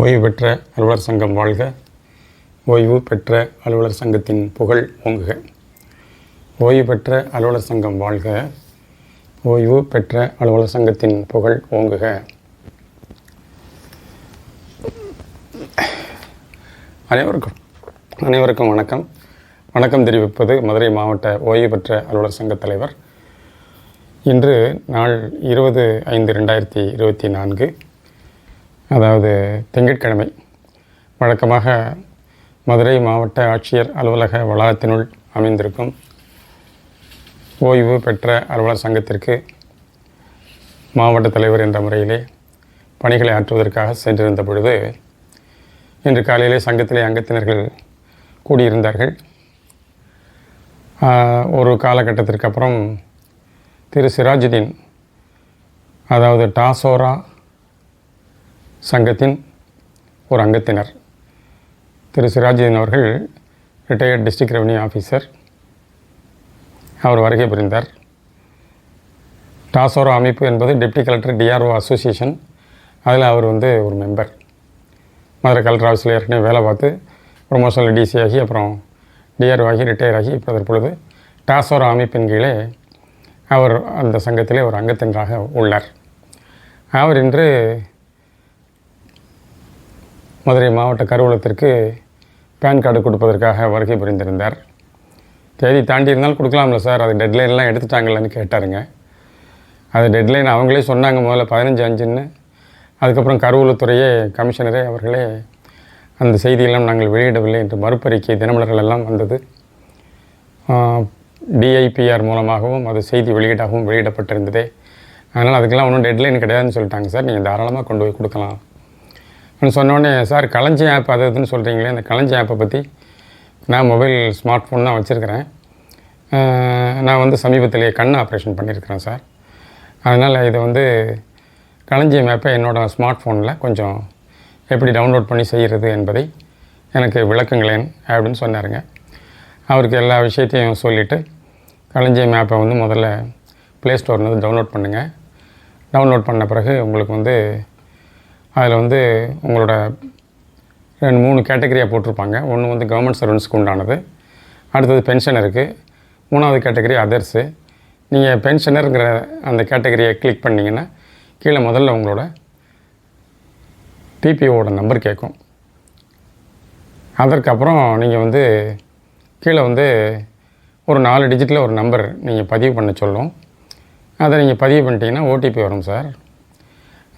ஓய்வு பெற்ற அலுவலர் சங்கம் வாழ்க. ஓய்வு பெற்ற அலுவலர் சங்கத்தின் புகழ் ஓங்குக. ஓய்வு பெற்ற அலுவலர் சங்கம் வாழ்க. ஓய்வு பெற்ற அலுவலர் சங்கத்தின் புகழ் ஓங்குக. அனைவருக்கும் அனைவருக்கும் வணக்கம். வணக்கம் தெரிவிப்பது மதுரை மாவட்ட ஓய்வு பெற்ற அலுவலர் சங்க தலைவர். இன்று நாள் இருபது ஐந்து ரெண்டாயிரத்தி இருபத்தி நான்கு. அதாவது திங்கட்கிழமை. வழக்கமாக மதுரை மாவட்ட ஆட்சியர் அலுவலக வளாகத்தினுள் அமைந்திருக்கும் ஓய்வு பெற்ற அலுவலர் சங்கத்திற்கு மாவட்ட தலைவர் என்ற முறையிலே பணிகளை ஆற்றுவதற்காக சென்றிருந்த பொழுது இன்று காலையிலே சங்கத்திலே அங்கத்தினர்கள் கூடியிருந்தார்கள். ஒரு காலகட்டத்திற்கு அப்புறம் திரு சிராஜுதீன் அதாவது டாசோரா சங்கத்தின் ஒரு அங்கத்தினர். திரு. சிராஜுதீன் அவர்கள் ரிட்டையர்ட் டிஸ்ட்ரிக்ட் ரெவன்யூ ஆஃபீஸர் அவர் வருகை புரிந்தார். டாசோரோ அமைப்பு என்பது டெப்டி கலெக்டர் டிஆர்ஓ அசோசியேஷன் அதில் அவர் வந்து ஒரு மெம்பர் மதுரை கலெக்டர் ஆஃபீஸில் ஏற்கனவே வேலை பார்த்து ப்ரொமோஷனில் டிசி ஆகி அப்புறம் டிஆர்ஓ ஆகி ரிட்டையர் ஆகி இப்போ தற்பொழுது டாசோரோ அமைப்பின் கீழே அவர் அந்த சங்கத்திலே ஒரு அங்கத்தினராக உள்ளார். அவர் இன்று மதுரை மாவட்ட கருவூலத்திற்கு பேன் கார்டு கொடுப்பதற்காக வருகை புரிந்திருந்தார். தேதி தாண்டி இருந்தாலும் கொடுக்கலாம்ல சார். அது டெட்லைன்லாம் எடுத்துட்டாங்களான்னு கேட்டாருங்க. அது டெட்லைன் அவங்களே சொன்னாங்க முதல்ல பதினஞ்சு அஞ்சுன்னு. அதுக்கப்புறம் கருவூலத்துறையே கமிஷனரே அவர்களே அந்த செய்தியெல்லாம் நாங்கள் வெளியிடவில்லை என்று மறுப்பறிக்கை தினமலர்கள் எல்லாம் வந்தது. டிஐபிஆர் மூலமாகவும் அது செய்தி வெளியீடாகவும் வெளியிடப்பட்டிருந்ததே. அதனால் அதுக்கெல்லாம் ஒன்றும் டெட்லைன் கிடையாதுன்னு சொல்லிட்டாங்க சார். நீங்கள் தாராளமாக கொண்டு போய் கொடுக்கலாம். சொன்னோடனே சார் களஞ்சி ஆப் அது இதுன்னு சொல்கிறீங்களே அந்த களஞ்சி ஆப்பை பற்றி நான் மொபைல் ஸ்மார்ட் ஃபோன் தான் வச்சுருக்கிறேன். நான் வந்து சமீபத்திலேயே கண் ஆப்ரேஷன் பண்ணியிருக்கிறேன் சார். அதனால் இதை வந்து களஞ்சியம் ஆப்பை என்னோடய ஸ்மார்ட் ஃபோனில் கொஞ்சம் எப்படி டவுன்லோட் பண்ணி செய்கிறது என்பதை எனக்கு விளக்குங்களேன் அப்படின்னு சொன்னாருங்க. அவருக்கு எல்லா விஷயத்தையும் சொல்லிவிட்டு களஞ்சியம் ஆப்பை வந்து முதல்ல ப்ளே ஸ்டோர்லேருந்து டவுன்லோட் பண்ணுங்கள் டவுன்லோட் பண்ண பிறகு உங்களுக்கு வந்து அதில் வந்து உங்களோட ரெண்டு மூணு கேட்டகரியாக போட்டிருப்பாங்க. ஒன்று வந்து கவர்மெண்ட் சர்வன்ஸ்க்கு உண்டானது. அடுத்தது பென்ஷனருக்கு மூணாவது கேட்டகரி அதர்ஸு நீங்கள் பென்ஷனருங்கிற அந்த கேட்டகரியை கிளிக் பண்ணிங்கன்னா கீழே முதல்ல உங்களோட பிபிஓட நம்பர் கேட்கும். அதற்கப்புறம் நீங்கள் வந்து கீழே வந்து ஒரு நாலு டிஜிட்டில் ஒரு நம்பர் நீங்கள் பதிவு பண்ண சொல்லும். அதை நீங்கள் பதிவு பண்ணிட்டீங்கன்னா ஓடிபி வரும் சார்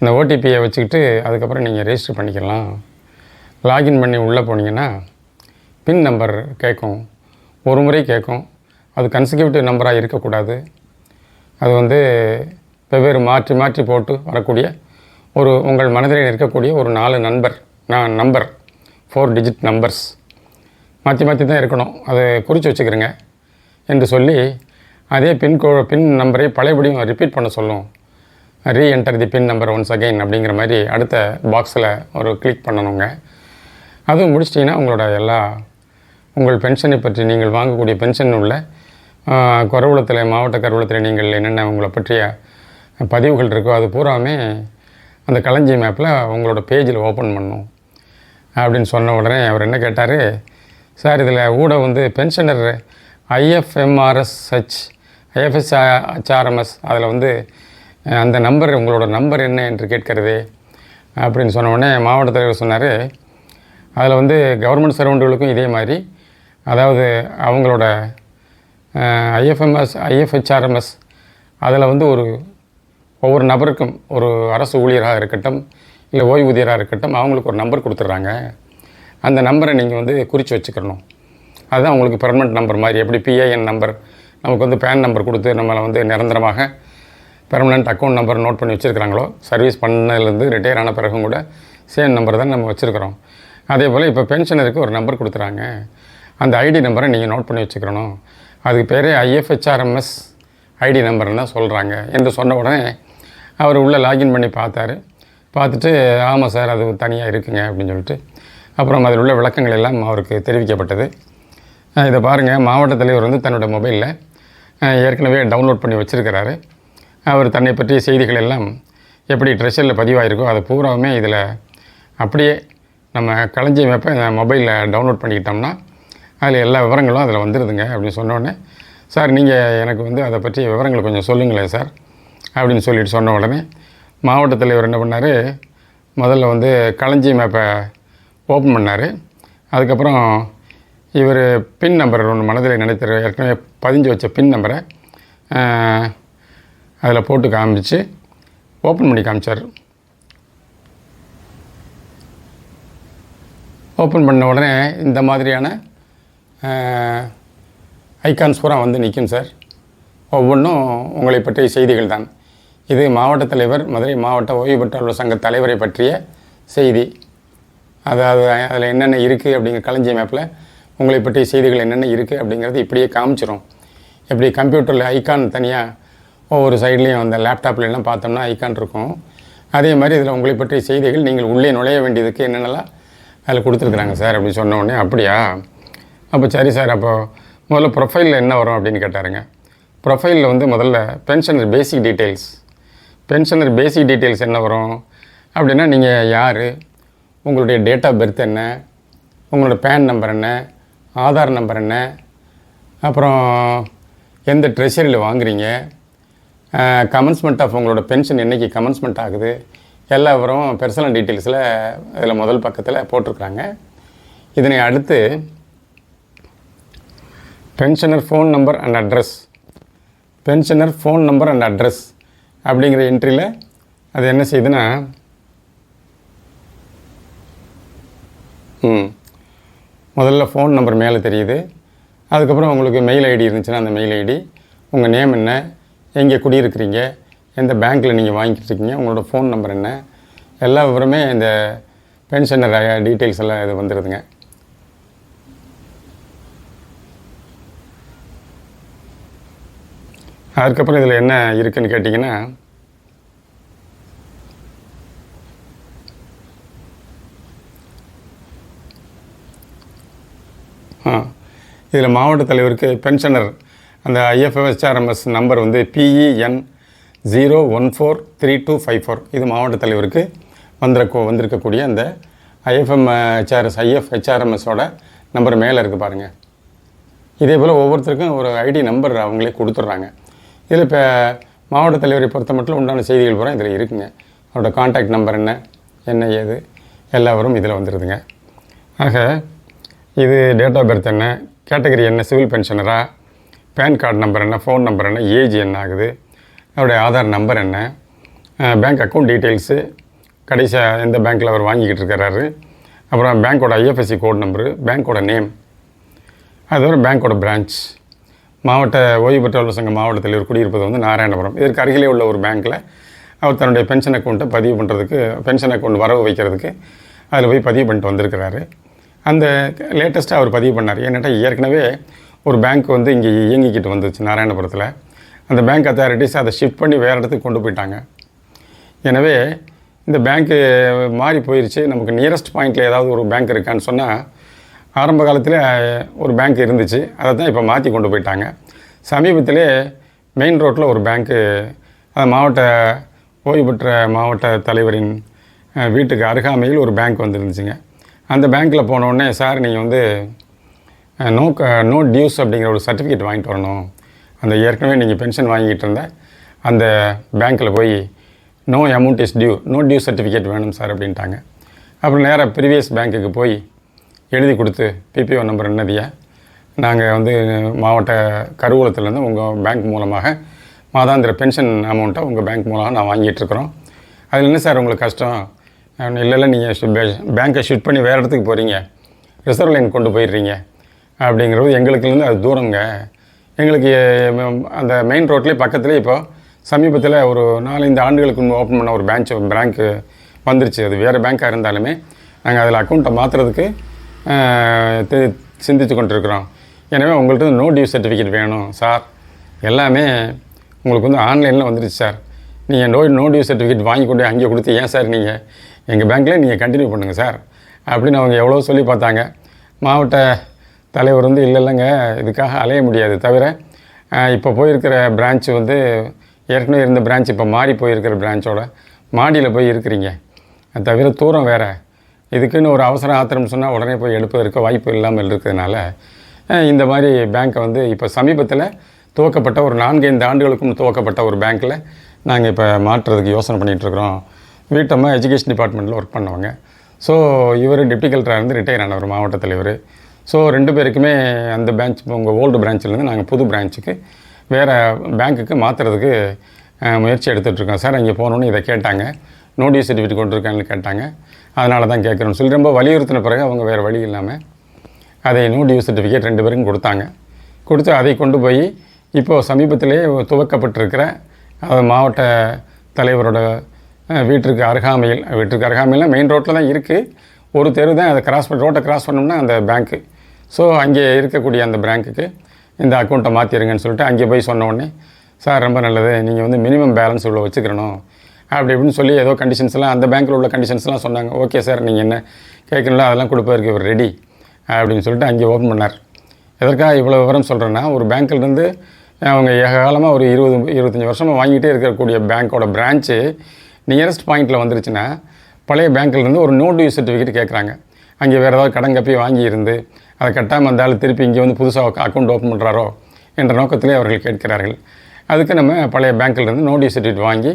அந்த ஓடிபியை வச்சுக்கிட்டு அதுக்கப்புறம் நீங்கள் ரெஜிஸ்டர் பண்ணிக்கலாம். லாகின் பண்ணி உள்ளே போனீங்கன்னா பின் நம்பர் கேட்கும். ஒரு முறை கேட்கும். அது கன்சிக்யூட்டிவ் நம்பராக இருக்கக்கூடாது. அது வந்து வெவ்வேறு மாற்றி மாற்றி போட்டு வரக்கூடிய ஒரு உங்கள் மனதில் இருக்கக்கூடிய ஒரு நாலு நண்பர் நான் நம்பர் ஃபோர் டிஜிட் நம்பர்ஸ் மாற்றி மாற்றி தான் இருக்கணும். அதை குறித்து வச்சுக்கிறேங்க. என்று சொல்லி அதே பின் பின் நம்பரை பழையபடியும் ரிப்பீட் பண்ண சொல்லும். Reenter the PIN number once again அப்படிங்கிற மாதிரி அடுத்த பாக்ஸில் ஒரு கிளிக் பண்ணணுங்க. அதுவும் முடிச்சிட்டிங்கன்னா உங்களோட எல்லா உங்கள் பென்ஷனை பற்றி நீங்கள் வாங்கக்கூடிய பென்ஷன் உள்ள கருவூலத்தில் மாவட்ட கருவூலத்தில் நீங்கள் என்னென்ன உங்களை பற்றிய பதிவுகள் இருக்கோ அது பூராமே அந்த களஞ்சி மேப்பில் உங்களோட பேஜில் ஓப்பன் பண்ணும். அப்படின்னு சொன்ன உடனே அவர் என்ன கேட்டார்? சார் இதில் கூட வந்து pensioner IFMRS H IFS HRMS அதில் வந்து அந்த நம்பர் உங்களோட நம்பர் என்ன என்று கேட்கறது அப்படின்னு சொன்ன உடனே மாவட்ட தலைவர் சொன்னார் அதில் வந்து கவர்மெண்ட் சர்வெண்ட்டுகளுக்கும் இதே மாதிரி அதாவது அவங்களோட ஐஎஃப்எம்எஸ் ஐஎஃப்ஹெச்ஆர்எம்எஸ் அதில் வந்து ஒரு ஒவ்வொரு நபருக்கும் ஒரு அரசு ஊழியராக இருக்கட்டும் இல்லை ஓய்வூதியராக இருக்கட்டும் அவங்களுக்கு ஒரு நம்பர் கொடுத்துட்றாங்க. அந்த நம்பரை நீங்கள் வந்து குறித்து வச்சுக்கணும். அதுதான் உங்களுக்கு பெர்மனெண்ட் நம்பர் மாதிரி எப்படி பிஏஎன் நம்பர் நமக்கு வந்து பேன் நம்பர் கொடுத்து நம்மளை வந்து நிரந்தரமாக பெர்மனண்ட் அக்கௌண்ட் நம்பர் நோட் பண்ணி வச்சுருக்கிறாங்களோ சர்வீஸ் பண்ணதுலேருந்து ரிட்டையர் ஆன பிறகும் கூட சேம் நம்பர் தான் நம்ம வச்சுருக்கிறோம். அதே போல் இப்போ பென்ஷனருக்கு ஒரு நம்பர் கொடுத்துறாங்க. அந்த ஐடி நம்பரை நீங்கள் நோட் பண்ணி வச்சுக்கிறணும் அதுக்கு பேரே ஐஎஃப்ஹெச்ஆர்எம்எஸ் ஐடி நம்பர்னு தான் சொல்கிறாங்க என்று சொன்ன உடனே அவர் உள்ளே லாகின் பண்ணி பார்த்தாரு. பார்த்துட்டு ஆமாம் சார் அது தனியாக இருக்குங்க அப்படின்னு சொல்லிட்டு. அப்புறம் அதில் உள்ள விளக்கங்கள் எல்லாம் அவருக்கு தெரிவிக்கப்பட்டது. இதை பாருங்கள் மாவட்ட தலைவர் வந்து தன்னோட மொபைலில் ஏற்கனவே டவுன்லோட் பண்ணி வச்சுருக்கிறாரு. அவர் தன்னை பற்றிய செய்திகள் எல்லாம் எப்படி ட்ரெஷரில் பதிவாயிருக்கோ அதை பூராவுமே இதில் அப்படியே நம்ம களஞ்சியம் மேப்பை மொபைலில் டவுன்லோட் பண்ணிக்கிட்டோம்னா அதில் எல்லா விவரங்களும் அதில் வந்துடுதுங்க அப்படின்னு சொன்னோடனே சார் நீங்கள் எனக்கு வந்து அதை பற்றி விவரங்களை கொஞ்சம் சொல்லுங்களேன் சார் அப்படின்னு சொல்லிட்டு சொன்ன உடனே மாவட்ட தலைவர் என்ன பண்ணார் முதல்ல வந்து களஞ்சி மேப்பை ஓப்பன் பண்ணார். அதுக்கப்புறம் இவர் பின் நம்பர் ஒன்று மனதில் நினைத்திரு ஏற்கனவே பதிஞ்சு வச்ச பின் நம்பரை அதில் போட்டு காமிச்சு ஓப்பன் பண்ணி காமிச்சார். ஓப்பன் பண்ண உடனே இந்த மாதிரியான ஐக்கான்ஸ் பூரா வந்து நிற்கும் சார். ஒவ்வொன்றும் உங்களை பற்றிய செய்திகள் தான். இது மாவட்ட தலைவர் மதுரை மாவட்ட ஓய்வு பெற்றோர் சங்க தலைவரை பற்றிய செய்தி. அதாவது அதில் என்னென்ன இருக்குது அப்படிங்கிற களஞ்சிய மேப்பில் உங்களை பற்றிய செய்திகள் என்னென்ன இருக்குது அப்படிங்கிறது இப்படியே காமிச்சிரும். எப்படி கம்ப்யூட்டரில் ஐக்கான் தனியாக ஒவ்வொரு சைட்லேயும் அந்த லேப்டாப்ல எல்லாம் பார்த்தோம்னா ஐக்கான் இருக்கும். அதே மாதிரி இதில் உங்களை பற்றிய செய்திகள் நீங்கள் உள்ளே நுழைய வேண்டியதுக்கு என்னென்னலாம் அதில் கொடுத்துருக்குறாங்க சார் அப்படின்னு சொன்ன உடனே அப்படியா? அப்போ சரி சார் அப்போது முதல்ல ப்ரொஃபைலில் என்ன வரும்? அப்படின்னு கேட்டாருங்க. ப்ரொஃபைலில் வந்து முதல்ல pensioner basic details pensioner basic details என்ன வரும்? அப்படின்னா நீங்கள் யார்? உங்களுடைய டேட் ஆஃப் பர்த் என்ன? உங்களோட பேன் நம்பர் என்ன? ஆதார் நம்பர் என்ன? அப்புறம் எந்த ட்ரெஷரியில் வாங்குறீங்க? கமன்ஸ்மெண்ட் ஆஃப் உங்களோட பென்ஷன் என்றைக்கு கமன்ஸ்மெண்ட் ஆகுது? எல்லா விவரமும் பெர்சனல் டீட்டெயில்ஸில் இதில் முதல் பக்கத்தில் போட்டிருக்கிறாங்க. இதனை அடுத்து pensioner phone number and address pensioner phone number and address அப்படிங்கிற என்ட்ரியில் அது என்ன செய்யுதுன்னா ம் முதல்ல ஃபோன் நம்பர் மேலே தெரியுது. அதுக்கப்புறம் உங்களுக்கு மெயில் ஐடி இருந்துச்சுன்னா அந்த மெயில் ஐடி உங்கள் நேம் என்ன எங்கே குடியிருக்கிறீங்க? எந்த பேங்க்கில் நீங்கள் வாங்கிட்டு இருக்கீங்க உங்களோட ஃபோன் நம்பர் என்ன? எல்லா விவரமே இந்த பென்ஷனர் டீட்டெயில்ஸ் எல்லாம் இது வந்துடுதுங்க அதுக்கப்புறம் இதில் என்ன இருக்குதுன்னு கேட்டிங்கன்னா இதில் மாவட்ட தலைவருக்கு பென்ஷனர் அந்த ஐஎஃப்எஸ்ஆர்எம்எஸ் நம்பர் வந்து PEN zero one four three two five four இது மாவட்ட தலைவருக்கு வந்திருக்க வந்திருக்கக்கூடிய அந்த ஐஎஃப்எம் ஹெச்ஆர்எஸ் ஐஎஃப் ஹெச்ஆர்எம்எஸோட நம்பர் மேலே இருக்குது பாருங்கள் இதே போல் ஒவ்வொருத்தருக்கும் ஒரு ஐடி நம்பர் அவங்களே கொடுத்துட்றாங்க. இதில் இப்போ மாவட்ட தலைவரை பொறுத்த மட்டும் உண்டான செய்திகள் பூரா இதில் இருக்குங்க. அவரோட காண்டாக்ட் நம்பர் என்ன என்ன ஏது எல்லாவரும் இதில் வந்துடுதுங்க ஆக இது டேட் ஆஃப் பர்த் என்ன கேட்டகரி என்ன சிவில் பென்ஷனரா பேன் கார்டு நம்பர் என்ன ஃபோன் நம்பர் என்ன ஏஜ் என்ன ஆகுது அவருடைய ஆதார் நம்பர் என்ன பேங்க் அக்கௌண்ட் டீட்டெயில்ஸு கடைசியாக எந்த பேங்க்கில் அவர் வாங்கிக்கிட்டு இருக்கிறாரு அப்புறம் பேங்க்கோட ஐஎஃப்எஸ்சி கோட் நம்பரு பேங்க்கோட நேம் அதோட பேங்க்கோட பிரான்ச். மாவட்ட ஓய்வு பெற்றோர் சங்க மாவட்டத்தில் இவர் குடியிருப்பது வந்து நாராயணபுரம். இதற்கு அருகிலே உள்ள ஒரு பேங்க்கில் அவர் தன்னுடைய பென்ஷன் அக்கௌண்ட்டை பதிவு பண்ணுறதுக்கு பென்ஷன் அக்கௌண்ட் வரவு வைக்கிறதுக்கு அதில் போய் பதிவு பண்ணிட்டு வந்திருக்கிறாரு. அந்த லேட்டஸ்ட்டாக அவர் பதிவு பண்ணார். ஏன்னாட்டா ஏற்கனவே ஒரு பேங்க் வந்து இங்கே இயங்கிக்கிட்டு வந்துச்சு நாராயணபுரத்தில். அந்த பேங்க் அத்தாரிட்டிஸ் அதை ஷிஃப்ட் பண்ணி வேறு இடத்துக்கு கொண்டு போயிட்டாங்க. எனவே இந்த பேங்க்கு மாறி போயிடுச்சு நமக்கு நியரஸ்ட் பாயிண்டில் ஏதாவது ஒரு பேங்க் இருக்கான்னு சொன்னால் ஆரம்ப காலத்தில் ஒரு பேங்க் இருந்துச்சு. அதை தான் இப்போ மாற்றி கொண்டு போயிட்டாங்க. சமீபத்திலே மெயின் ரோட்டில் ஒரு பேங்க்கு மாவட்ட ஓய்வு பெற்ற மாவட்ட தலைவரின் வீட்டுக்கு அருகாமையில் ஒரு பேங்க் வந்துருந்துச்சுங்க. அந்த பேங்க்கில் போனோடனே சார் நீங்கள் வந்து நோ க நோ டியூஸ் அப்படிங்கிற ஒரு சர்டிஃபிகேட் வாங்கிட்டு வரணும். அந்த ஏற்கனவே நீங்கள் பென்ஷன் வாங்கிட்டு இருந்த அந்த பேங்க்கில் போய் no amount is due no due certificate வேணும் சார் அப்படின்ட்டாங்க. அப்புறம் நேராக ப்ரீவியஸ் பேங்க்குக்கு போய் எழுதி கொடுத்து பிபிஓ நம்பர் என்னதியா நாங்கள் வந்து மாவட்ட கருவூலத்துலேருந்து உங்கள் பேங்க் மூலமாக மாதாந்திர பென்ஷன் அமௌண்ட்டை உங்கள் பேங்க் மூலமாக நான் வாங்கிட்டுருக்குறோம் அதில் என்ன சார் உங்களுக்கு கஷ்டம்? இல்லை இல்லை நீங்கள் பேங்க்கை ஷிஃப்ட் பண்ணி வேறு இடத்துக்கு போகிறீங்க ரிசர்வ் லைன் கொண்டு போயிடுறீங்க. அப்படிங்கிறது எங்களுக்குலேருந்து அது தூரங்க. எங்களுக்கு அந்த மெயின் ரோட்லேயே பக்கத்துலேயே இப்போ சமீபத்தில் ஒரு நாலஞ்சு ஆண்டுகளுக்கு ஓப்பன் பண்ண ஒரு பேங்க் பேங்க்கு வந்துருச்சு. அது வேறு பேங்க்காக இருந்தாலுமே நாங்கள் அதில் அக்கௌண்ட்டை மாற்றுறதுக்கு சிந்தித்து கொண்டிருக்கிறோம். எனவே உங்கள்கிட்ட நோ டியூ சர்டிஃபிகேட் வேணும் சார். எல்லாமே உங்களுக்கு வந்து ஆன்லைனில் வந்துருச்சு சார். நீங்கள் நோ நோ டியூ சர்டிஃபிகேட் வாங்கி கொண்டு அங்கேயே கொடுத்து ஏன் சார் நீங்கள் எங்கள் பேங்க்கில் நீங்கள் கண்டினியூ பண்ணுங்கள் சார். அப்படின்னு அவங்க எவ்வளோ சொல்லி பார்த்தாங்க. மாவட்ட தலைவர் வந்து இல்லை இல்லைங்க இதுக்காக அலைய முடியாது. தவிர இப்போ போயிருக்கிற பிரான்ச் வந்து ஏற்கனவே இருந்த பிரான்ச் இப்போ மாறி போயிருக்கிற பிரான்ச்சோட மாடியில் போய் இருக்கிறீங்க. தவிர தூரம் வேறு. இதுக்குன்னு ஒரு அவசரம் ஆத்திரம் சொன்னால் உடனே போய் எடுப்பதற்கு வாய்ப்பு இல்லாமல் இருக்கிறதுனால இந்த மாதிரி பேங்க்கை வந்து இப்போ சமீபத்தில் துவக்கப்பட்ட ஒரு நான்கு ஐந்து ஆண்டுகளுக்கும் துவக்கப்பட்ட ஒரு பேங்க்கில் நாங்கள் இப்போ மாற்றுறதுக்கு யோசனை பண்ணிகிட்ருக்குறோம் வீட்டம்மா எஜுகேஷன் டிபார்ட்மெண்ட்டில் ஒர்க் பண்ணவங்க. ஸோ இவர் டிப்டி கலெக்டராக இருந்து ரிட்டையர் ஆனவர் மாவட்ட தலைவர். ஸோ ரெண்டு பேருக்குமே அந்த பிரான்ச் உங்கள் ஓல்டு பிரான்ச்சிலேருந்து நாங்கள் புது பிரான்ச்சுக்கு வேறு பேங்க்குக்கு மாற்றுறதுக்கு முயற்சி எடுத்துகிட்ருக்கோம் சார் அங்கே போனோன்னு இதை கேட்டாங்க. நோட்டீஸ் சர்டிஃபிகேட் கொண்டு கேட்டாங்க. அதனால தான் கேட்குறோன்னு சொல்லி ரொம்ப வலியுறுத்தின பிறகு அவங்க வேறு வழி இல்லாமல் அதை நோட்டீஸ் சர்டிஃபிகேட் ரெண்டு பேருக்கும் கொடுத்தாங்க. கொடுத்து அதை கொண்டு போய் இப்போது சமீபத்திலே துவக்கப்பட்டிருக்கிற அது மாவட்ட தலைவரோட வீட்டிற்கு அருகாமையில் வீட்டிற்கு அருகாமையில் மெயின் ரோட்டில் தான் இருக்குது ஒரு தெரு தான். அதை கிராஸ் பண்ண ரோட்டை கிராஸ் பண்ணோம்னா அந்த பேங்க்கு ஸோ அங்கே இருக்கக்கூடிய அந்த பேங்க்குக்கு இந்த அக்கௌண்ட்டை மாற்றிடுங்கன்னு சொல்லிட்டு அங்கே போய் சொன்ன உடனே சார் ரொம்ப நல்லது. நீங்கள் வந்து மினிமம் பேலன்ஸ் இவ்வளோ வச்சுக்கணும். அப்படி இப்படின்னு சொல்லி ஏதோ கண்டிஷன்ஸ்லாம் அந்த பேங்க்கில் உள்ள கண்டிஷன்ஸ்லாம் சொன்னாங்க. ஓகே சார் நீங்கள் என்ன கேட்கணும்ல அதெல்லாம் கொடுப்பதற்கு இவர் ரெடி அப்படின்னு சொல்லிட்டு அங்கே ஓப்பன் பண்ணார். எதற்காக இவ்வளோ விவரம் சொல்கிறேன்னா ஒரு பேங்க்லேருந்து அவங்க ஏகாலமாக ஒரு இருபது இருபத்தஞ்சி வருஷமாக வாங்கிட்டே இருக்கக்கூடிய பேங்க்கோட பிரான்ச்சு நியரஸ்ட் பாயிண்ட்டில் வந்துருச்சுன்னா பழைய பேங்க்லேருந்து ஒரு நோ டியூ சர்டிஃபிகேட் கேட்குறாங்க. அங்கே வேறு ஏதாவது கடன் கப்பி வாங்கியிருந்து அதை கட்டாமல் அந்த ஆள் திருப்பி இங்கே வந்து புதுசாக அக்கௌண்ட் ஓப்பன் பண்ணுறாரோ என்ற நோக்கத்திலே அவர்கள் கேட்கிறார்கள். அதுக்கு நம்ம பழைய பேங்க்கிலிருந்து நோட்டீஸ் சர்டிஃபிகேட் வாங்கி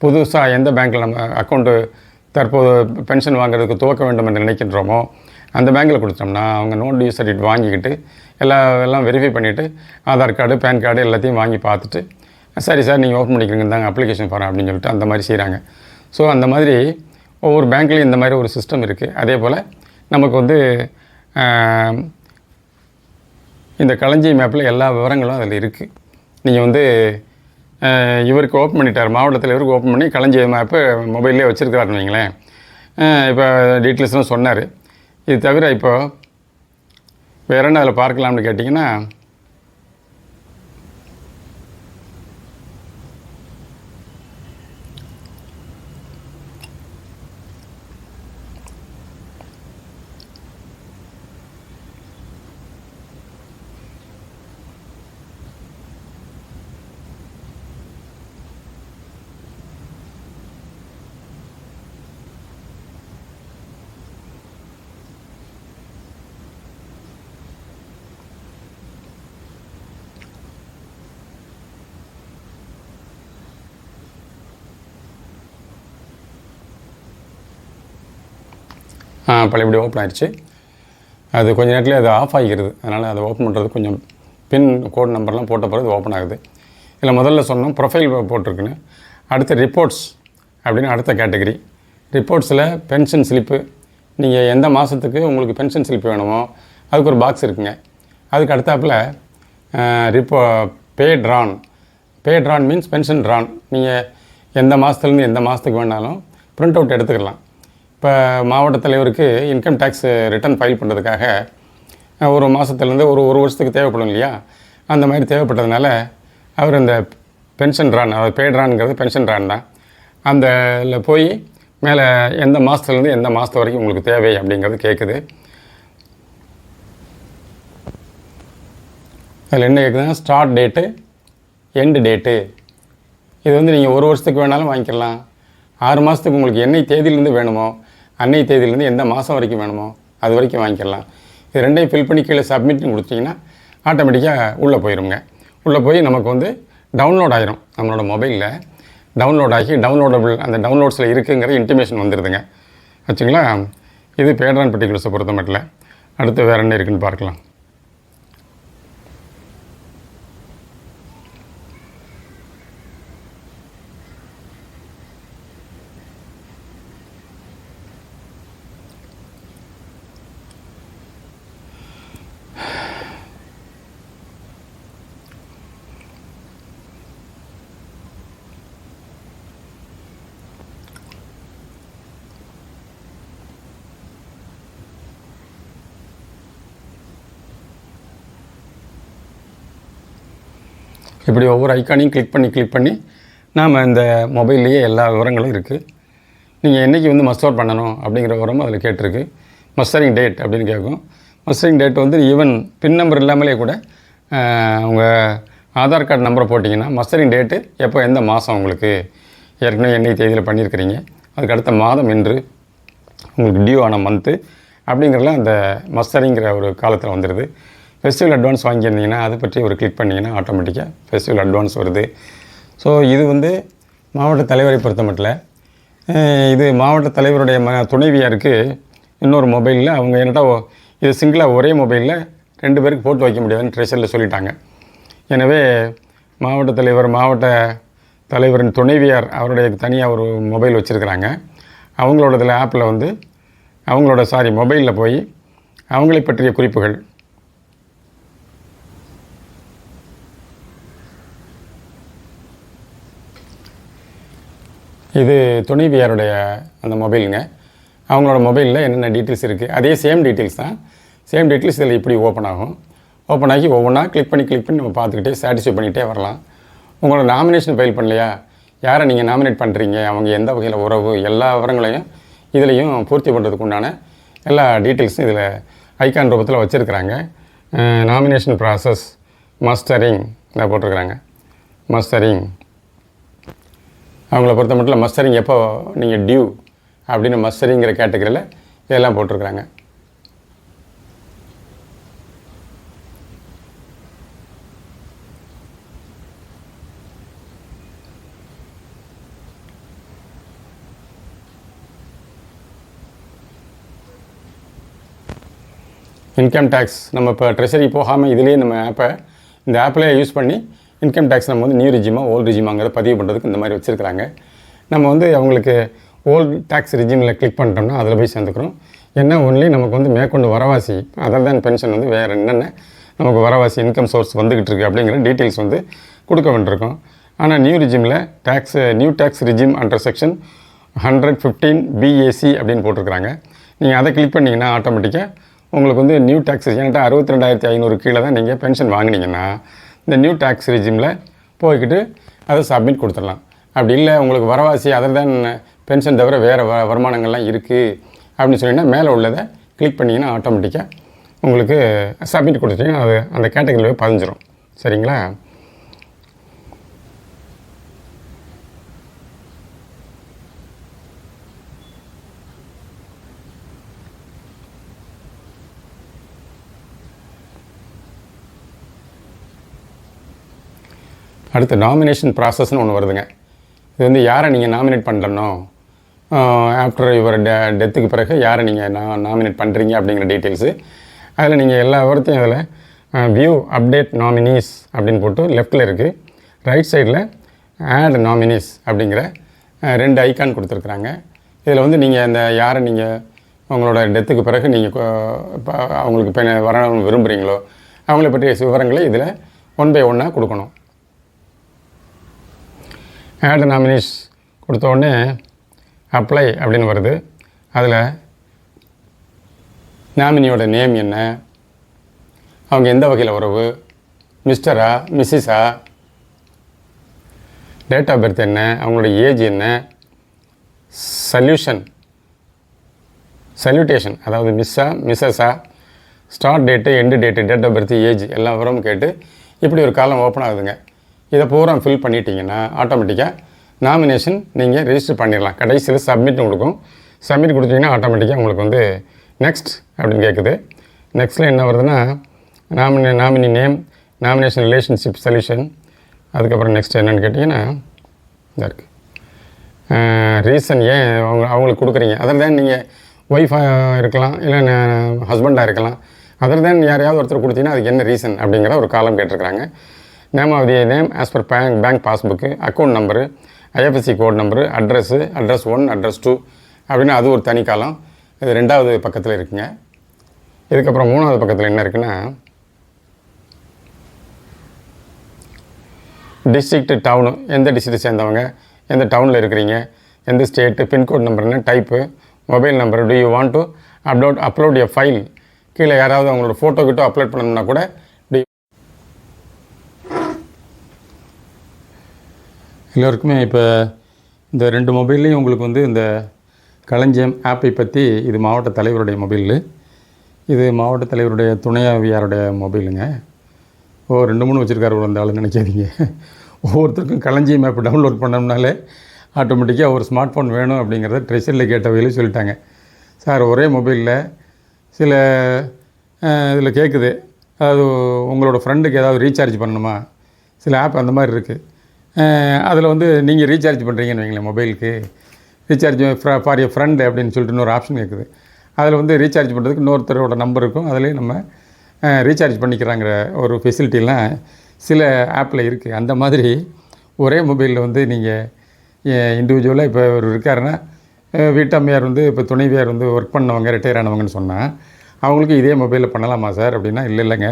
புதுசாக எந்த பேங்க்கில் நம்ம அக்கௌண்ட்டு தற்போது பென்ஷன் வாங்குறதுக்கு துவக்க வேண்டும் என்று நினைக்கின்றோமோ அந்த பேங்க்கில் கொடுத்தோம்னா அவங்க நோ டியூ சர்டிஃபிகேட் வாங்கிக்கிட்டு எல்லா எல்லாம் வெரிஃபை பண்ணிவிட்டு ஆதார் கார்டு பேன் கார்டு எல்லாத்தையும் வாங்கி பார்த்துட்டு சரி சார் நீங்கள் ஓப்பன் பண்ணிக்கிறீங்க தாங்க அப்ளிகேஷன் ஃபாரம் அப்படின்னு சொல்லிட்டு அந்த மாதிரி செய்கிறாங்க ஸோ அந்த மாதிரி ஒவ்வொரு பேங்க்லேயும் இந்த மாதிரி ஒரு சிஸ்டம் இருக்குது அதே போல் நமக்கு வந்து இந்த களஞ்சிய மேப்பில் எல்லா விவரங்களும் அதில் இருக்குது நீங்கள் வந்து இவருக்கு ஓப்பன் பண்ணிட்டார் மாவட்டத்தில் இவருக்கு ஓப்பன் பண்ணி களஞ்சிய மேப்பு மொபைல்லே வச்சுருக்கிறாருன்னு வைங்களேன். இப்போ டீட்டெயில்ஸ்லாம் சொன்னார். இது தவிர இப்போ வேற என்ன அதில் பார்க்கலாம்னு கேட்டிங்கன்னா பழையபடி ஓப்பன் ஆகிடுச்சு அது கொஞ்ச நேரத்தில் அது ஆஃப் ஆகிக்கிறது. அதனால் அதை ஓப்பன் பண்ணுறது கொஞ்சம் பின் கோட் நம்பர்லாம் போட்ட பிறகு அது ஓப்பன் ஆகுது. இதில் முதல்ல சொன்னோம் ப்ரொஃபைல் போட்டிருக்குன்னு. அடுத்த ரிப்போர்ட்ஸ் அப்படின்னு அடுத்த கேட்டகரி ரிப்போர்ட்ஸில் பென்ஷன் ஸ்லிப்பு நீங்கள் எந்த மாதத்துக்கு உங்களுக்கு பென்ஷன் ஸ்லிப் வேணுமோ அதுக்கு ஒரு பாக்ஸ் இருக்குங்க. அதுக்கு அடுத்தாப்பில் repo pay drawn pay drawn means pension drawn நீங்கள் எந்த மாதத்துலேருந்து எந்த மாதத்துக்கு வேணாலும் பிரிண்ட் அவுட் எடுத்துக்கலாம். இப்போ மாவட்ட தலைவருக்கு இன்கம் டேக்ஸ் ரிட்டர்ன் ஃபைல் பண்ணுறதுக்காக ஒரு மாதத்துலேருந்து ஒரு ஒரு வருஷத்துக்கு தேவைப்படும் இல்லையா? அந்த மாதிரி தேவைப்பட்டதுனால அவர் இந்த பென்ஷன் ரான் அதாவது பே ட்ரான்ங்கிறது பென்ஷன் ரான் தான். அந்த போய் மேலே எந்த மாதத்துலேருந்து எந்த மாதத்து வரைக்கும் உங்களுக்கு தேவை அப்படிங்கிறது கேட்குது அதில் என்ன கேட்குதுன்னா ஸ்டார்ட் டேட்டு எண்டு டேட்டு இது வந்து நீங்கள் ஒரு வருஷத்துக்கு வேணாலும் வாங்கிக்கலாம். ஆறு மாதத்துக்கு உங்களுக்கு என்னை தேதியிலேருந்து வேணுமோ அன்னை தேதியிலேருந்து எந்த மாதம் வரைக்கும் வேணுமோ அது வரைக்கும் வாங்கிக்கலாம். இது ரெண்டையும் ஃபில் பண்ணி கீழே சப்மிட்னு கொடுத்தீங்கன்னா ஆட்டோமேட்டிக்காக உள்ளே போயிருங்க. உள்ளே போய் நமக்கு வந்து டவுன்லோட் ஆயிரும். நம்மளோட மொபைலில் டவுன்லோட் ஆகி டவுன்லோடபிள் அந்த டவுன்லோட்ஸில் இருக்குங்கிற இன்டிமேஷன் வந்துடுதுங்க வச்சுங்களா? இது பேட்ரான் பர்டிகுலர்ஸை பொறுத்த மட்டும் அடுத்து வேறு என்ன இருக்குன்னு பார்க்கலாம். இப்படி ஒவ்வொரு ஐக்கானையும் கிளிக் பண்ணி கிளிக் பண்ணி நாம் இந்த மொபைல்லையே எல்லா விவரங்களும் இருக்குது நீங்கள் என்றைக்கு வந்து மஸ்டர் பண்ணணும் அப்படிங்கிற விவரமும் அதில் கேட்டிருக்கு. மஸ்டரிங் டேட் அப்படின்னு கேட்கும். மஸ்டரிங் டேட் வந்து ஈவன் பின் நம்பர் இல்லாமலே கூட உங்கள் ஆதார் கார்டு நம்பரை போட்டிங்கன்னா மஸ்டரிங் டேட்டு எப்போ எந்த மாதம் உங்களுக்கு ஏற்கனவே என்னைக்கு தேதியில் பண்ணியிருக்கிறீங்க. அதுக்கு அடுத்த மாதம் என்று உங்களுக்கு டியூ ஆன மந்த்து அப்படிங்கிறலாம் அந்த மஸ்டரிங்கிற ஒரு காலத்தில் வந்துடுது ஃபெஸ்டிவல் அட்வான்ஸ் வாங்கியிருந்தீங்கன்னா அதை பற்றி ஒரு கிளிக் பண்ணிங்கன்னா ஆட்டோமேட்டிக்காக ஃபெஸ்டிவல் அட்வான்ஸ் வருது. ஸோ இது வந்து மாவட்ட தலைவரை பொறுத்த மட்டும் இது மாவட்ட தலைவருடைய ம துணைவியாருக்கு இன்னொரு மொபைலில் அவங்க என்கிட்ட இது சிங்கிளாக ஒரே மொபைலில் ரெண்டு பேருக்கு போட்டு வைக்க முடியாதுன்னு ட்ரெஷரில் சொல்லிட்டாங்க. எனவே மாவட்ட தலைவர் மாவட்ட தலைவரின் துணைவியார் அவருடைய தனியாக ஒரு மொபைல் வச்சுருக்கிறாங்க. இதில் ஆப்பில் வந்து அவங்களோட சாரி மொபைலில் போய் அவங்களை பற்றிய குறிப்புகள் இது துணைவியாருடைய அந்த மொபைலுங்க. அவங்களோட மொபைலில் என்னென்ன டீட்டெயில்ஸ் இருக்குது அதே சேம் டீட்டெயில்ஸ் தான். சேம் டீட்டெயில்ஸ் இதில் இப்படி ஓப்பன் ஆகும். ஓப்பன் ஆகி ஒவ்வொன்றா கிளிக் பண்ணி கிளிக் பண்ணி நம்ம பார்த்துக்கிட்டே சாட்டிஸ்ஃபை பண்ணிகிட்டே வரலாம். உங்களோட நாமினேஷன் ஃபைல் பண்ணலையா? யாரை நீங்கள் நாமினேட் பண்ணுறீங்க அவங்க எந்த வகையில் உறவு? எல்லா விவரங்களையும் இதுலேயும் பூர்த்தி பண்ணுறதுக்கு உண்டான எல்லா டீட்டெயில்ஸும் இதில் ஐக்கான் ரூபத்தில் வச்சுருக்கிறாங்க. நாமினேஷன் ப்ராசஸ் மஸ்டரிங் இதை போட்டிருக்கிறாங்க. மஸ்டரிங் அவங்கள பொறுத்த மட்டும் மஸ்டரிங் எப்போ நீங்கள் டியூ அப்படின்னு மஸ்டரிங்கிற கேட்டகரியில் இதெல்லாம் போட்டிருக்கிறாங்க. இன்கம் டேக்ஸ் நம்ம இப்போ ட்ரெஷரி போகாமல் இதுலேயே நம்ம ஆப்பை இந்த ஆப்பில் யூஸ் பண்ணி இன்கம் டேக்ஸ் நம்ம வந்து நியூ ரிஜிமா ஓல்டு ரிஜிமாங்கிறத பதிவு பண்ணுறதுக்கு இந்த மாதிரி வச்சுருக்கிறாங்க. நம்ம வந்து அவங்களுக்கு ஓல்டு டேக்ஸ் ரிஜிமில் கிளிக் பண்ணிட்டோம்னா அதில் போய் சேர்ந்துக்கிறோம். என்ன ஒன்லி நமக்கு வந்து மேற்கொண்டு வரவாசி அதர் தான் பென்ஷன் வந்து வேறு என்னென்ன நமக்கு வரவாசி இன்கம் சோர்ஸ் வந்துக்கிட்டு இருக்கு அப்படிங்கிற டீட்டெயில்ஸ் வந்து கொடுக்க வேண்டியிருக்கும். ஆனால் new ரிஜிமில் tax new tax regime under section hundred fifteen BAC அப்படின்னு போட்டிருக்கிறாங்க. நீங்கள் அதை கிளிக் பண்ணிங்கன்னா ஆட்டோமேட்டிக்காக உங்களுக்கு வந்து நியூ டேக்ஸ் என்கிட்ட அறுபத்தி ரெண்டாயிரத்தி ஐநூறு கீழே தான் நீங்கள் பென்ஷன் வாங்குனீங்கன்னா இந்த நியூ டேக்ஸ் ரெஜிமில் போய்கிட்டு அதை சப்மிட் கொடுத்துடலாம். அப்படி இல்லை உங்களுக்கு வரவாசி அதர் தான் பென்ஷன் தவிர வேறு வ வருமானங்கள்லாம் இருக்குது அப்படின்னு சொல்லிங்கன்னா மேலே உள்ளதை கிளிக் பண்ணிங்கன்னா ஆட்டோமேட்டிக்காக உங்களுக்கு சப்மிட் கொடுத்துட்டிங்கன்னா அது அந்த கேட்டகரியில் போய் பதிஞ்சிரும். சரிங்களா? அடுத்து நாமினேஷன் ப்ராசஸ்னு ஒன்று வருதுங்க. இது வந்து யாரை நீங்கள் நாமினேட் பண்ணணும்? ஆஃப்டர் இவர் டெ டெத்துக்கு பிறகு யாரை நீங்கள் நா நாமினேட் பண்ணுறீங்க அப்படிங்கிற டீட்டெயில்ஸு அதில் நீங்கள் எல்லா விவரத்தையும் அதில் வியூ அப்டேட் நாமினிஸ் அப்படின்னு போட்டு லெஃப்ட்டில் இருக்குது ரைட் சைடில் ஆட் நாமினிஸ் அப்படிங்கிற ரெண்டு ஐக்கான் கொடுத்துருக்குறாங்க. இதில் வந்து நீங்கள் அந்த யாரை நீங்கள் உங்களோட டெத்துக்கு பிறகு நீங்கள் இப்போ அவங்களுக்கு இப்போ வர விரும்புகிறீங்களோ அவங்கள பற்றிய விவரங்களை இதில் ஒன் பை ஒன்னாக கொடுக்கணும். ஆட் நாமினிஸ் கொடுத்த உடனே அப்ளை அப்படின்னு வருது. அதில் நாமினியோட நேம் என்ன? அவங்க எந்த வகையில் உறவு மிஸ்டரா மிஸ்ஸஸா டேட் ஆஃப் பர்த் என்ன? அவங்களோட ஏஜ் என்ன? சல்யூஷன் சல்யூட்டேஷன் அதாவது மிஸ்ஸா மிஸ்ஸஸா start date end date date of birth age எல்லா விவரமும் கேட்டு இப்படி ஒரு காலம் ஓப்பன் ஆகுதுங்க. இதை பூரா ஃபில் பண்ணிட்டீங்கன்னா ஆட்டோமேட்டிக்காக நாமினேஷன் நீங்கள் ரெஜிஸ்டர் பண்ணிடலாம். கடைசியில் சப்மிட்னு கொடுக்கும். சப்மிட் கொடுத்தீங்கன்னா ஆட்டோமேட்டிக்காக உங்களுக்கு வந்து நெக்ஸ்ட் அப்படின்னு கேட்குது நெக்ஸ்ட்டில் என்ன வருதுன்னா நாமினே nominee name nomination relationship solution அதுக்கப்புறம் நெக்ஸ்ட் என்னென்னு கேட்டிங்கன்னா இதாக இருக்குது ரீசன் ஏன் அவங்க அவங்களுக்கு கொடுக்குறீங்க? அதர் தான் நீங்கள் ஒய்ஃபாக இருக்கலாம் இல்லை ஹஸ்பண்டாக இருக்கலாம். அதர் தான் யாரையாவது ஒருத்தர் கொடுத்தீங்கன்னா அதுக்கு என்ன ரீசன் அப்படிங்கிற ஒரு காலம் கேட்டிருக்கிறாங்க. Name of the name as per bank bank passbook account number IFSC code number address address one address two அப்படின்னு அது ஒரு தனி காலம். இது ரெண்டாவது பக்கத்தில் இருக்குங்க. இதுக்கப்புறம் மூணாவது பக்கத்தில் என்ன இருக்குன்னா டிஸ்ட்ரிக்ட் டவுனு எந்த டிஸ்ட்ரிக்ட் சேர்ந்தவங்க எந்த டவுனில் இருக்கிறீங்க எந்த state pincode number type mobile number do you want to upload upload a file கீழே யாராவது அவங்களோட ஃபோட்டோ கிட்ட அப்லோட் பண்ணணும்னா கூட எல்லோருக்குமே இப்போ இந்த ரெண்டு மொபைல்லையும் உங்களுக்கு வந்து இந்த களஞ்சியம் ஆப்பை பற்றி இது மாவட்ட தலைவருடைய மொபைலு இது மாவட்ட தலைவருடைய துணையாவியாருடைய மொபைலுங்க. ஓ ரெண்டு மூணு வச்சுருக்காரு ஒரு அந்த ஆள் நினைக்காதீங்க. ஒவ்வொருத்தருக்கும் களஞ்சியம் ஆப் டவுன்லோட் பண்ணோம்னாலே ஆட்டோமேட்டிக்காக ஒரு ஸ்மார்ட் ஃபோன் வேணும் அப்படிங்கிறத ட்ரெஷரில் கேட்ட வகையில் சொல்லிட்டாங்க. சார் ஒரே மொபைலில் சில இதில் கேட்குது அதாவது உங்களோட ஃப்ரெண்டுக்கு ஏதாவது ரீசார்ஜ் பண்ணணுமா? சில ஆப் அந்த மாதிரி இருக்குது அதில் வந்து நீங்கள் ரீசார்ஜ் பண்ணுறீங்கன்னு வைங்களேன் மொபைலுக்கு ரீசார்ஜ் ஃபார் எ ஃப்ரெண்டு அப்படின்னு சொல்லிட்டு இன்னொரு ஆப்ஷன் இருக்குது. அதில் வந்து ரீசார்ஜ் பண்ணுறதுக்கு இன்னொருத்தரோட நம்பர் இருக்கும். அதிலே நம்ம ரீசார்ஜ் பண்ணிக்கிறாங்கிற ஒரு ஃபெசிலிட்டிலாம் சில ஆப்பில் இருக்குது அந்த மாதிரி ஒரே மொபைலில் வந்து நீங்கள் இண்டிவிஜுவலாக இப்போ ஒரு இருக்காருன்னா வீட்டம்மையார் வந்து இப்போ துணைவியார் வந்து ஒர்க் பண்ணவங்க ரிட்டையர் ஆனவங்கன்னு சொன்னால் அவங்களுக்கு இதே மொபைலில் பண்ணலாமா சார் அப்படின்னா இல்லை இல்லைங்க.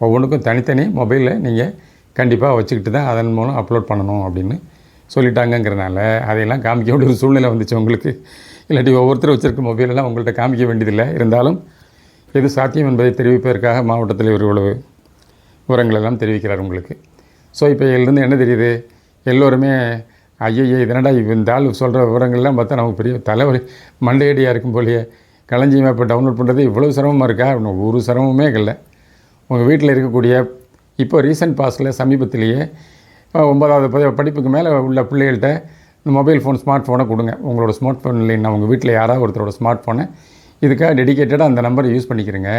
ஒவ்வொன்றுக்கும் தனித்தனி மொபைலில் நீங்கள் கண்டிப்பாக வச்சுக்கிட்டு தான் அதன் மூலம் அப்லோட் பண்ணணும் அப்படின்னு சொல்லிட்டாங்கங்கிறனால அதையெல்லாம் காமிக்க வேண்டிய ஒரு சூழ்நிலை வந்துச்சு உங்களுக்கு. இல்லாட்டி ஒவ்வொருத்தரும் வச்சுருக்க மொபைலெல்லாம் உங்கள்கிட்ட காமிக்க வேண்டியதில்லை. இருந்தாலும் எது சாத்தியம் என்பதை தெரிவிப்பதற்காக மாவட்டத்தில் ஒரு இவ்வளவு விவரங்கள் எல்லாம் தெரிவிக்கிறார் உங்களுக்கு. ஸோ இப்போ இதுலேருந்து என்ன தெரியுது? எல்லோருமே ஐயையே இதனடா இவ இந்த ஆள் சொல்கிற விவரங்கள்லாம் பார்த்தா நமக்கு பெரிய தலைவலி மண்டையடியாக இருக்கும் போலயே. களஞ்சியமாக இப்போ டவுன்லோட் பண்ணுறது இவ்வளோ சிரமமாக இருக்கா? ஒரு சிரமமே இல்லை. உங்கள் வீட்டில் இருக்கக்கூடிய இப்போ ரீசெண்ட் பாஸ்டில் சமீபத்திலேயே ஒன்பதாவது பதி படிப்புக்கு மேலே உள்ள பிள்ளைகள்கிட்ட இந்த மொபைல் ஃபோன் ஸ்மார்ட் ஃபோனை கொடுங்க. உங்களோட ஸ்மார்ட் ஃபோன் இல்லைன்னா உங்கள் வீட்டில் யாராவது ஒருத்தரோட ஸ்மார்ட் ஃபோனை இதுக்காக டெடிகேட்டடாக அந்த நம்பரை யூஸ் பண்ணிக்கிறங்க.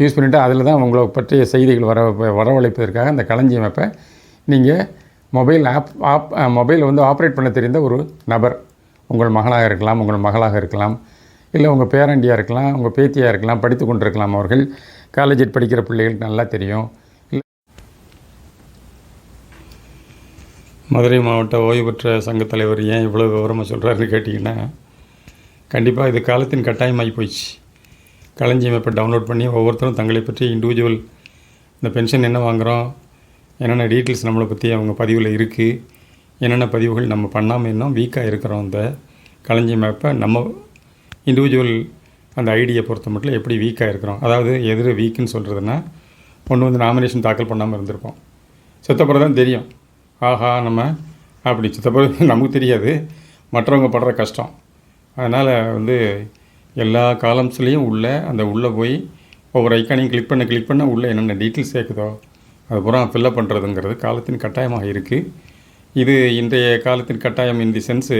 யூஸ் பண்ணிவிட்டு அதில் தான் உங்களை பற்றிய செய்திகள் வர வரவழைப்பதற்காக அந்த களஞ்சியம் நீங்கள் மொபைல் ஆப் ஆப் மொபைல் வந்து ஆப்ரேட் பண்ண தெரிந்த ஒரு நபர். உங்கள் மகளாக இருக்கலாம் உங்கள் மகளாக இருக்கலாம் இல்லை உங்கள் பேரண்டியாக இருக்கலாம் உங்கள் பேத்தியாக இருக்கலாம் படித்து கொண்டிருக்கலாம் அவர்கள். காலேஜ் படிக்கிற பிள்ளைகளுக்கு நல்லா தெரியும். மதுரை மாவட்ட ஓய்வு பெற்ற சங்கத் தலைவர் ஏன் இவ்வளோ விவரமாக சொல்கிறாருன்னு கேட்டிங்கன்னா கண்டிப்பாக இது காலத்தின் கட்டாயமாகி போயிடுச்சு. களஞ்சியம் இப்போ டவுன்லோட் பண்ணி ஒவ்வொருத்தரும் தங்களை பற்றி இண்டிவிஜுவல் இந்த பென்ஷன் என்ன வாங்குகிறோம் என்னென்ன டீட்டெயில்ஸ் நம்மளை பற்றி அவங்க பதிவில் இருக்குது என்னென்ன பதிவுகள் நம்ம பண்ணாமல் இன்னும் வீக்காக இருக்கிறோம் அந்த களஞ்சியம் மேப்பை நம்ம இண்டிவிஜுவல் அந்த ஐடியை பொறுத்த மட்டும் எப்படி வீக்காக இருக்கிறோம். அதாவது எதிர் வீக்குன்னு சொல்கிறதுனா ஒன்று வந்து நாமினேஷன் தாக்கல் பண்ணாமல் இருந்திருப்போம் செத்தப்புறம் தான் தெரியும். ஆஹா நம்ம. அப்படி சித்தப்பா நமக்கு தெரியாது. மற்றவங்க படுற கஷ்டம். அதனால் வந்து எல்லா காலம்ஸ்லேயும் உள்ளே அந்த உள்ளே போய் ஒவ்வொரு ஐக்கானையும் கிளிக் பண்ண கிளிக் பண்ண உள்ளே என்னென்ன டீட்டெயில்ஸ் சேர்க்குதோ அது பூரா ஃபில்லப் பண்ணுறதுங்கிறது காலத்தின் கட்டாயமாக இருக்குது இது இன்றைய காலத்தின் கட்டாயம் இன் தி சென்ஸு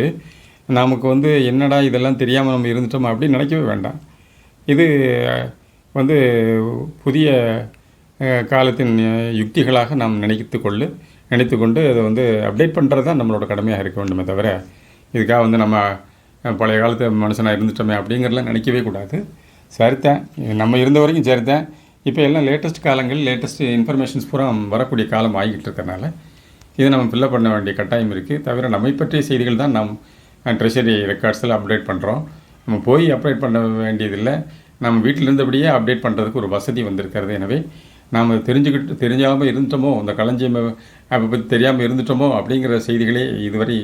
நமக்கு வந்து என்னடா இதெல்லாம் தெரியாமல் நம்ம இருந்துட்டோமா அப்படின்னு நினைக்கவே வேண்டாம். இது வந்து புதிய காலத்தின் யுக்திகளாக நாம் நினைத்து கொள்ளு நினைத்து கொண்டு அதை வந்து அப்டேட் பண்ணுறது தான் நம்மளோட கடமையாக இருக்க வேண்டுமே தவிர இதுக்காக வந்து நம்ம பழைய காலத்து மனுஷனாக இருந்துட்டோமே அப்படிங்கிறலாம் நினைக்கவே கூடாது. சரித்தேன் நம்ம இருந்த வரைக்கும் சரித்தேன் இப்போ எல்லாம் லேட்டஸ்ட் காலங்கள் லேட்டஸ்ட் இன்ஃபர்மேஷன்ஸ் பூரா வரக்கூடிய காலம் ஆகிக்கிட்டு இருக்கனால இதை நம்ம ஃபில்லப் பண்ண வேண்டிய கட்டாயம் இருக்குது தவிர நம்மை பற்றிய செய்திகள் தான் நம் ட்ரெஷரி ரெக்கார்ட்ஸில் அப்டேட் பண்ணுறோம் நம்ம போய் அப்டேட் பண்ண வேண்டியதில்லை. நம்ம வீட்டில் இருந்தபடியே அப்டேட் பண்ணுறதுக்கு ஒரு வசதி வந்திருக்கிறது. எனவே நாம் தெரிஞ்சுக்கிட்டு தெரிஞ்சாமல் இருந்துட்டோமோ அந்த களஞ்சியம் ஆப்பை பற்றி தெரியாமல் இருந்துட்டோமோ அப்படிங்கிற செய்திகளே இதுவரை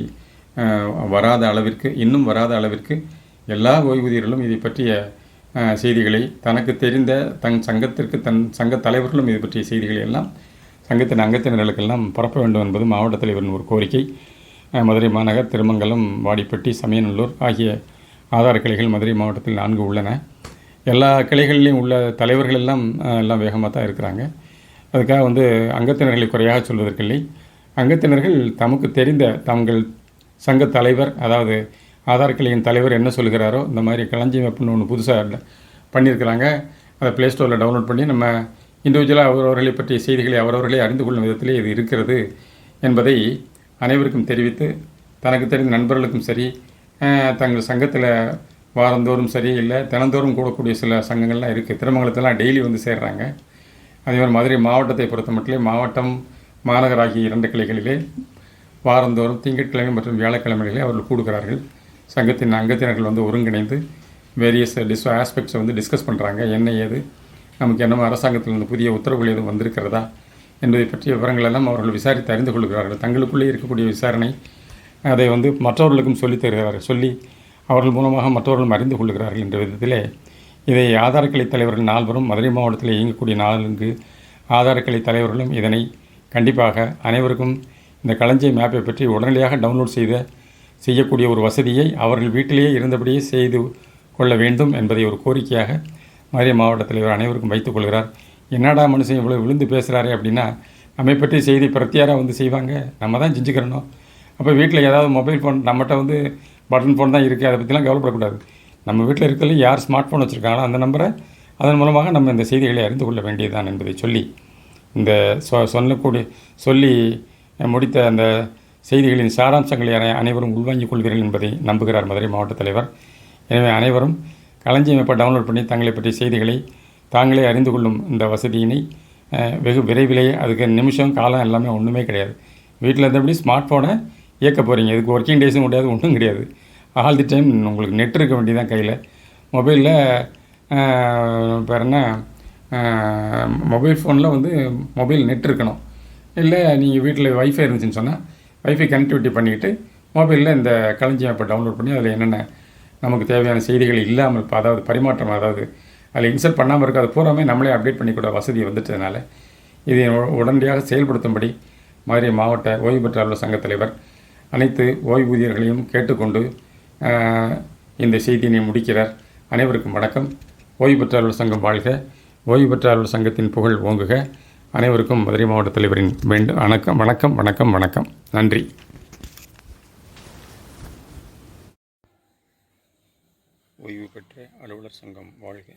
வராத அளவிற்கு இன்னும் வராத அளவிற்கு எல்லா ஓய்வூதியர்களும் இதை பற்றிய செய்திகளை தனக்கு தெரிந்த தன் சங்கத்திற்கு தன் சங்க தலைவர்களும் இது பற்றிய செய்திகளை எல்லாம் சங்கத்தின் அங்கத்தினர்களுக்கெல்லாம் பரப்ப வேண்டும் என்பது மாவட்ட தலைவரின் ஒரு கோரிக்கை. மதுரை மாநகர் திருமங்கலம் வாடிப்பட்டி சமயநல்லூர் ஆகிய ஆதார கிளைகள் மதுரை மாவட்டத்தில் நான்கு உள்ளன. எல்லா கிளைகளிலையும் உள்ள தலைவர்கள் எல்லாம் எல்லாம் வேகமாக தான் இருக்கிறாங்க. அதுக்காக வந்து அங்கத்தினர்களை குறையாக சொல்வதற்கில்லை. அங்கத்தினர்கள் தமக்கு தெரிந்த தங்கள் சங்க தலைவர் அதாவது ஆதார் கிளையின் தலைவர் என்ன சொல்கிறாரோ இந்த மாதிரி களஞ்சியம் அப்படின்னு ஒன்று புதுசாக பண்ணியிருக்கிறாங்க. அதை ப்ளே ஸ்டோரில் டவுன்லோட் பண்ணி நம்ம இண்டிவிஜுவலாக அவரவர்களை பற்றிய செய்திகளை அவரவர்களே அறிந்து கொள்ளும் விதத்திலே இது இருக்கிறது என்பதை அனைவருக்கும் தெரிவித்து தனக்கு தெரிந்த நண்பர்களுக்கும் சரி தங்கள் சங்கத்தில் வாரந்தோறும் சரி இல்லை தினந்தோறும் கூடக்கூடிய சில சங்கங்கள்லாம் இருக்குது திருமங்கலத்தெல்லாம் டெய்லி வந்து சேர்றாங்க. அதே மாதிரி மதுரை மாவட்டத்தை பொறுத்த மட்டும் மாவட்டம் மாநகர் ஆகிய இரண்டு கிளைகளிலே வாரந்தோறும் திங்கட்கிழமை மற்றும் வியாழக்கிழமைகளிலே அவர்கள் கூடுகிறார்கள். சங்கத்தின் அங்கத்தினர்கள் வந்து ஒருங்கிணைந்து வேரியஸ் டிஸ் ஆஸ்பெக்ட்ஸை வந்து டிஸ்கஸ் பண்ணுறாங்க என்ன ஏது நமக்கு என்ன அரசாங்கத்திலிருந்து புதிய உத்தரவுகள் எதுவும் வந்திருக்கிறதா என்பதை பற்றிய விவரங்கள் எல்லாம் அவர்கள் விசாரித்து அறிந்து கொள்கிறார்கள். தங்களுக்குள்ளே இருக்கக்கூடிய விசாரணை அதை வந்து மற்றவர்களுக்கும் சொல்லித் தருகிறார்கள். சொல்லி அவர்கள் மூலமாக மற்றவர்களும் அறிந்து கொள்கிறார்கள் என்ற விதத்திலே இதை ஆதாரக்கலை தலைவர்கள் நால்வரும் மதுரை மாவட்டத்தில் இயங்கக்கூடிய நான்கு ஆதாரக்கலை தலைவர்களும் இதனை கண்டிப்பாக அனைவருக்கும் இந்த களஞ்சிய மேப்பை பற்றி உடனடியாக டவுன்லோட் செய்த செய்யக்கூடிய ஒரு வசதியை அவர்கள் வீட்டிலேயே இருந்தபடியே செய்து கொள்ள வேண்டும் என்பதை ஒரு கோரிக்கையாக மதுரை மாவட்ட தலைவர் அனைவருக்கும் வைத்துக் கொள்கிறார். என்னடா மனுஷன் இவ்வளோ விழுந்து பேசுகிறாரே அப்படின்னா நம்மை பற்றி செய்தி பிரத்தியாராக வந்து செய்வாங்க? நம்ம தான் செஞ்சுக்கிறணும் அப்போ வீட்டில் ஏதாவது மொபைல் ஃபோன் நம்மகிட்ட வந்து பட்டன் ஃபோன் தான் இருக்குது அதை பற்றிலாம் கவலைப்படக்கூடாது. நம்ம வீட்டில் இருக்கிறதுல யார் ஸ்மார்ட் ஃபோன் வச்சுருக்காங்களோ அந்த நம்பரை அதன் மூலமாக நம்ம இந்த செய்திகளை அறிந்து கொள்ள வேண்டியதுதான் என்பதை சொல்லி இந்த சொ சொல்லக்கூடிய சொல்லி முடித்த அந்த செய்திகளின் சாராம்சங்களை அனைவரும் உள்வாங்கிக் கொள்கிறீர்கள் என்பதை நம்புகிறார் மதுரை மாவட்ட தலைவர். எனவே அனைவரும் களஞ்சியமைப்பை இப்போ டவுன்லோட் பண்ணி தங்களை பற்றிய செய்திகளை தாங்களே அறிந்து கொள்ளும் இந்த வசதியினை வெகு விரைவிலேயே அதுக்கு நிமிஷம் காலம் எல்லாமே ஒன்றுமே கிடையாது. வீட்டில் இருந்தபடி ஸ்மார்ட் ஃபோனை இயக்க போகிறீங்க இதுக்கு ஒர்க்கிங் டேஸும் கிடையாது ஒன்றும் கிடையாது. ஆல் தி டைம் உங்களுக்கு நெட் இருக்க வேண்டியதான் கையில். மொபைலில் பேர் என்ன? மொபைல் ஃபோனில் வந்து மொபைல் நெட் இருக்கணும். இல்லை நீங்கள் வீட்டில் வைஃபை இருந்துச்சுன்னு சொன்னால் வைஃபை கனெக்டிவிட்டி பண்ணிக்கிட்டு மொபைலில் இந்த களஞ்சியம் ஆப்பை டவுன்லோட் பண்ணி அதில் என்னென்ன நமக்கு தேவையான செய்திகள் இல்லாமல் இப்போ அதாவது பரிமாற்றம் அதாவது அதில் இன்சர்ட் பண்ணாமல் இருக்க அது பூராமே நம்மளே அப்டேட் பண்ணிக்கூட வசதி வந்துட்டதுனால இதை உடனடியாக செயல்படுத்தும்படி மதுரை மாவட்ட ஓய்வு பெற்ற அலுவலர் சங்கத் தலைவர் அனைத்து ஓய்வூதியர்களையும் கேட்டுக்கொண்டு இந்த செய்தியினை முடிக்கிறார். அனைவருக்கும் வணக்கம். ஓய்வு பெற்ற அலுவலர் சங்கம் வாழ்க. ஓய்வு பெற்றாளர் சங்கத்தின் புகழ் ஓங்குக. அனைவருக்கும் மதுரை மாவட்ட தலைவரின் வேண்டும் வணக்கம் வணக்கம் வணக்கம் வணக்கம். நன்றி. ஓய்வு பெற்ற அலுவலர் சங்கம் வாழ்க.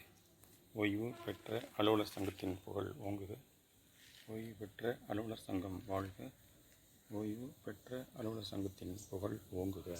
ஓய்வு பெற்ற அலுவலர் சங்கத்தின் புகழ் ஓங்குக. ஓய்வு பெற்ற அலுவலர் சங்கம் வாழ்க. ஓய்வு பெற்ற அலுவலர் சங்கத்தின் புகழ் ஓங்குக.